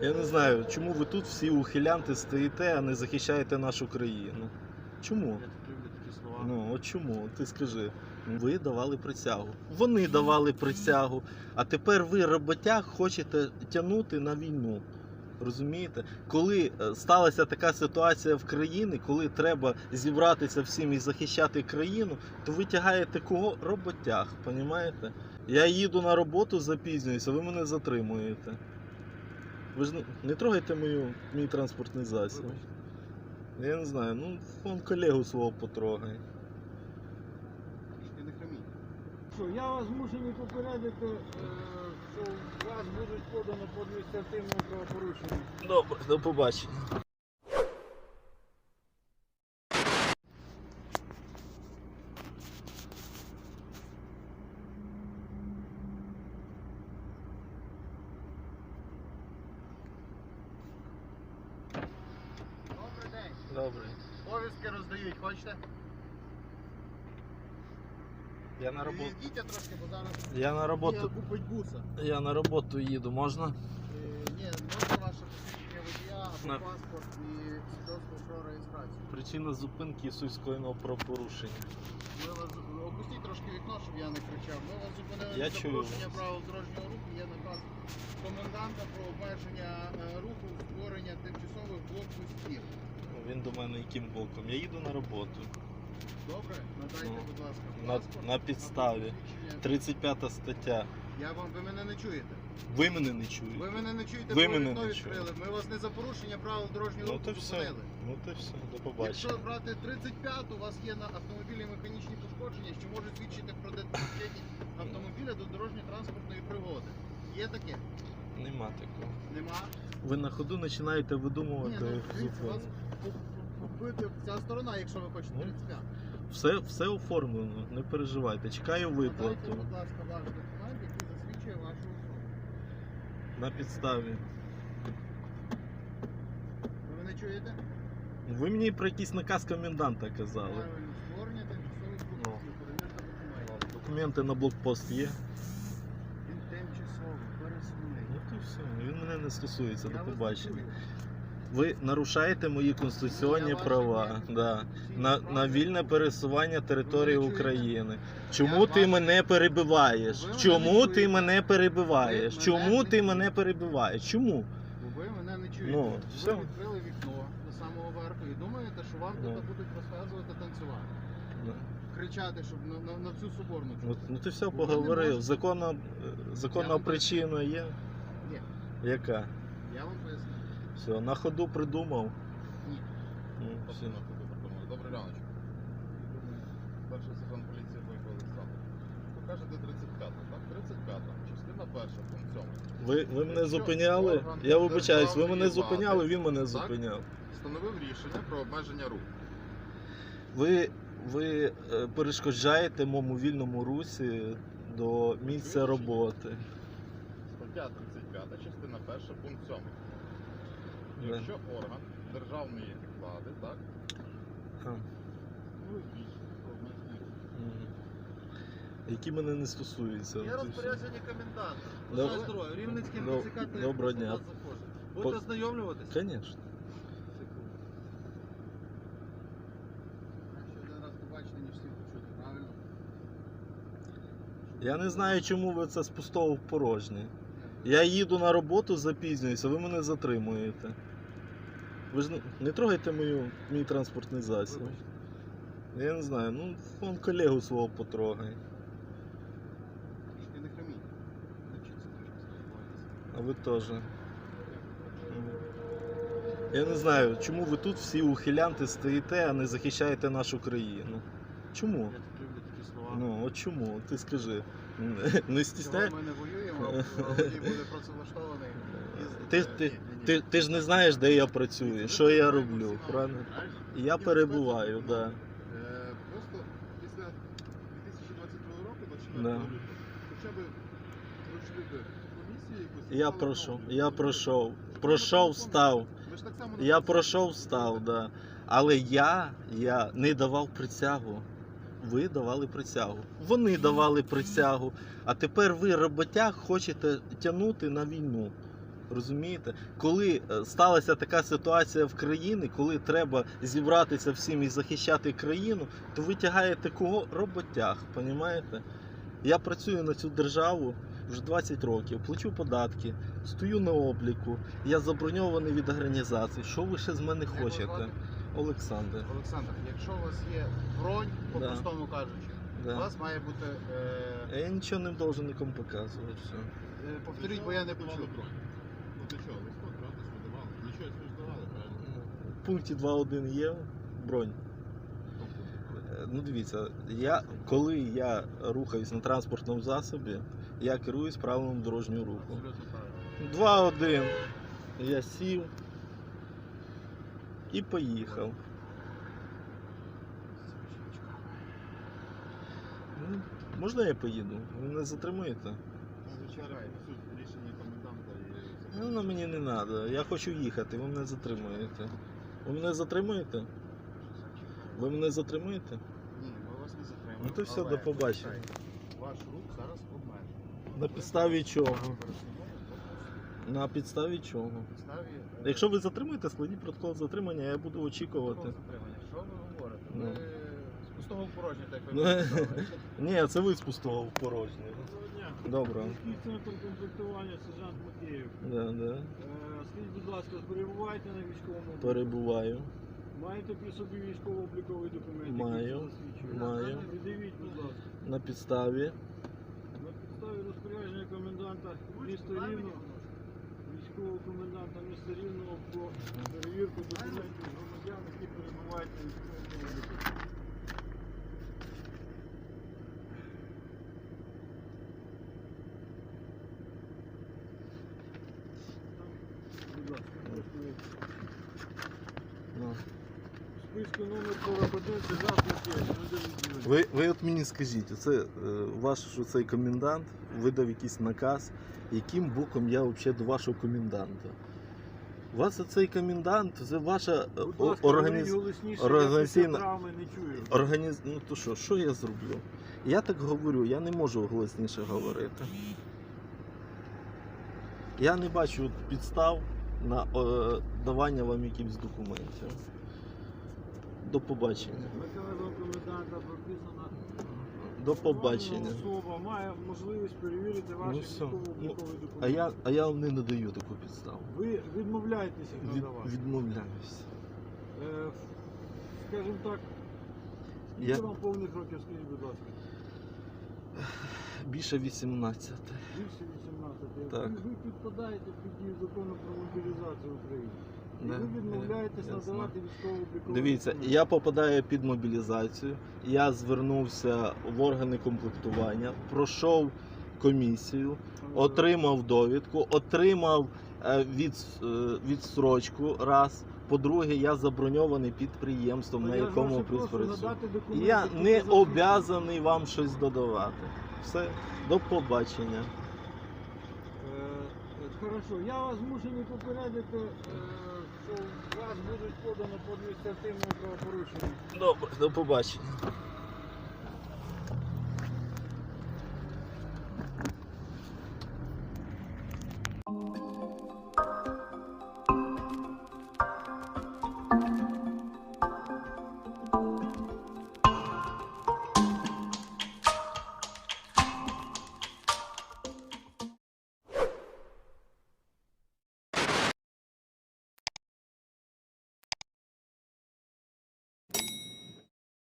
Я не знаю, чому ви тут всі ухилянти стоїте, а не захищаєте нашу країну. Чому? Ну, от чому? Ти скажи. Ви давали присягу. Вони давали присягу. А тепер ви роботяг хочете тягнути на війну. Розумієте? Коли е, сталася така ситуація в країні, коли треба зібратися всім і захищати країну, то ви тягаєте кого? Роботяг, понімаєте? Я їду на роботу, запізнююся, ви мене затримуєте. Ви ж не- не трогайте мою, мій транспортний засіб. Я не знаю, ну вам колегу свого потрогай. Не хаміть. Що, я вас змушений попередити, е, що вас будуть подано по адміністративному правопорушенню. Добре, до побачення. Добре. Повістки роздають, хочете? Я на роботу. Відійдіть трошки, бо зараз Я на роботу. купить буса. Я на роботу їду, можна? Е, Ні, можна ваше посвідчення водія або На- паспорт і свідоцтво про реєстрацію. Причина зупинки суйського правопорушення. Ми вас опустіть трошки вікно, щоб я не кричав. Ми вас зупинили Я за чую порушення вас. правил дорожнього руху. Є наказ коменданта про обмеження е, руху, створення тимчасових блокпостів. Ну, Він до мене яким боком? Я їду на роботу. Добре? Надайте, Ну, будь ласка, на- паспорт на підставі. 35 стаття. Я вам, ви мене не чуєте. Ви мене не чуєте. Ви мене не чуєте, Ви мене не відкрили. Ми вас не за порушення правил дорожнього Ну руху то все. зупинили. Ну то все, до Якщо побачення. брати 35, у вас є на автомобілі механічні пошкодження, що можуть свідчити про детективність автомобіля до дорожньо-транспортної пригоди. Є таке? Нема такого. Нема? Ви на ходу починаєте Ні, видумувати ну побити ця сторона, якщо ви хочете Ну. 35. Все, все оформлено, не переживайте. Чекаю Надайте, виплату будь ласка, ваш документ, який засвідчує вашу особу. на підставі. Ви мене чуєте? Ви мені про якийсь наказ коменданта казали. Правильно, створення тимчасових Ну. перевірка документів. Документи на блокпост є. Він тимчасово, пересувний. Ну то все, він мене не стосується, до вас побачення. чую. Ви нарушаєте мої конституційні права да, на, на вільне пересування території Ви? України. Чому ти мене перебиваєш? Чому ти мене перебиваєш? Чому ти мене перебиваєш? Чому? Бо ви мене не чуєте. Ну, ви все. відкрили вікно до самого верху і думаєте, що вам Ну. тут будуть розказувати танцювати. Ну, Кричати, щоб на, на, на всю соборну чути. ну ти все поговорив. Законна, законна причина є? Є. Яка? Я вам поясню. Все, на ходу придумав. Ні. Ну, все. Добрий раночок. Перший сержант поліції Бойко Олександр. Покажете 35, так? 35, частина перша, пункт 7. Ви, ви мене Якщо зупиняли? орган Я вибачаюсь, ви мене зупиняли, він мене так? зупиняв. Встановив рішення про обмеження руху. Ви, ви е, перешкоджаєте моєму вільному русі до місця роботи. Стаття 35, частина перша, пункт 7. Якщо орган державної влади, так? Ну, обмеження Які мене не стосуються. Є Це розпорядження коменданта. Бажаю здоров'я. Рівненський Доб- МЦК доброго дня. Будете ознайомлюватися? Звісно. Якщо один побачите, ніж всі почути, правильно? Я не знаю, чому ви це з пустого в порожнє. Я їду на роботу, запізнююся, ви мене затримуєте. Ви ж не, не трогайте мою, мій транспортний засіб. Я не знаю, ну вон колегу свого потрогай. Трошки не спілкуватися. А ви теж. Я не знаю, чому ви тут всі ухилянти стоїте, а не захищаєте нашу країну. Чому? Я так люблю такі слова. Ну, от чому? Ти скажи. Не Чого стісняй. ми не воюємо, а водій буде працевлаштований. Ти, їздити. ти, ні. Ти, ти ж не знаєш, де я працюю, що я роблю, правильно? Я перебуваю, да. Е, Просто після 2022 року, до 4 Да. хоча б пройшли би комісію якусь. Я пройшов, я пройшов. Пройшов, став. Ж так само Я пройшов, став, да. Але я, я не давав присягу. Ви давали присягу. Вони давали присягу. А тепер ви роботяг хочете тягнути на війну. Розумієте, коли е, сталася така ситуація в країні, коли треба зібратися всім і захищати країну, то ви тягаєте кого? Роботяг, понімаєте? Я працюю на цю державу вже 20 років, плачу податки, стою на обліку, я заброньований від організацій. Що ви ще з мене Як хочете? Олександр. Олександр, якщо у вас є бронь, Да. по-простому кажучи, у вас має бути. Е... Я нічого не должен нікому показувати. Все. е, Повторіть, бо я не почув. Ну ти що, листок, правда, що давали? Нічого не здавали, правильно? В пункті 2.1 є бронь. Е, Ну дивіться, я, коли я рухаюсь на транспортному засобі, я керуюсь правилом дорожнього руху. Абсолютно 2-1. Я сів і поїхав. Ну, Можна я поїду? Ви не затримуєте? Ну, на мені не треба. Я хочу їхати, ви мене затримуєте. Ви мене затримуєте? Ви мене затримуєте? Ні, ми вас не затримуємо. Ну, то все, Але, до побачення. Ваш рух зараз обмежений. На підставі чого? На підставі чого? На підставі. е, Якщо ви затримуєте, складіть протокол затримання, я буду очікувати. Що ви говорите? Ну. Ви з пустого в порожнє, так ви Ну, сказали. Ні, це ви спустував порожнє. Доброго дня. Добре. Міський центр комплектування, сержант Макеєв. Да, да. Скажіть, будь ласка, перебуваєте на військовому? обліку? Перебуваю. Маєте при собі військово-обліковий документ? Маю. який це засвідчує? Маю. Придивіть, будь ласка. На підставі. На підставі розпорядження коменданта міста Рівно, військового коменданта міста Рівного про перевірку документів громадян, які перебувають на військовому обліку. Будь ласка, Ну. в списку номер 41 сержант Макеєв. Ви, ви от мені скажіть, оце е, ваш цей комендант видав якийсь наказ, яким боком я взагалі до вашого коменданта? У вас цей комендант, це ваша е, Будь о- ласка, організ... говоріть голосніше, організаційна- після травми не чую. організ... Ну то що, що я зроблю? Я так говорю, я не можу голосніше говорити. Я не бачу підстав на е, давання вам якихось документів. До побачення. До побачення. Особа має можливість перевірити ваші Ну, все. військово-облікові документи. А я, а я вам не надаю таку підставу. Ви відмовляєтеся їх Від, надавати. відмовляюсь. Е, скажімо так, Я скільки вам повних років, скажіть, будь ласка? більше 18. Більше 18. Так. Ви, підпадаєте під дію закону про мобілізацію України. І ви відмовляєтесь надавати військово-облікові Дивіться, я попадаю під мобілізацію. Я звернувся в органи комплектування, пройшов комісію, отримав довідку, отримав е, від, е, відстрочку раз. По-друге, я заброньований підприємством, Та на я якому працюю. Я не обязаний вам щось додавати. Все, до побачення. Хорошо, я вас змушений попередити, е, що вас будуть подано по адміністративному правопорушенню. Добре, до побачення.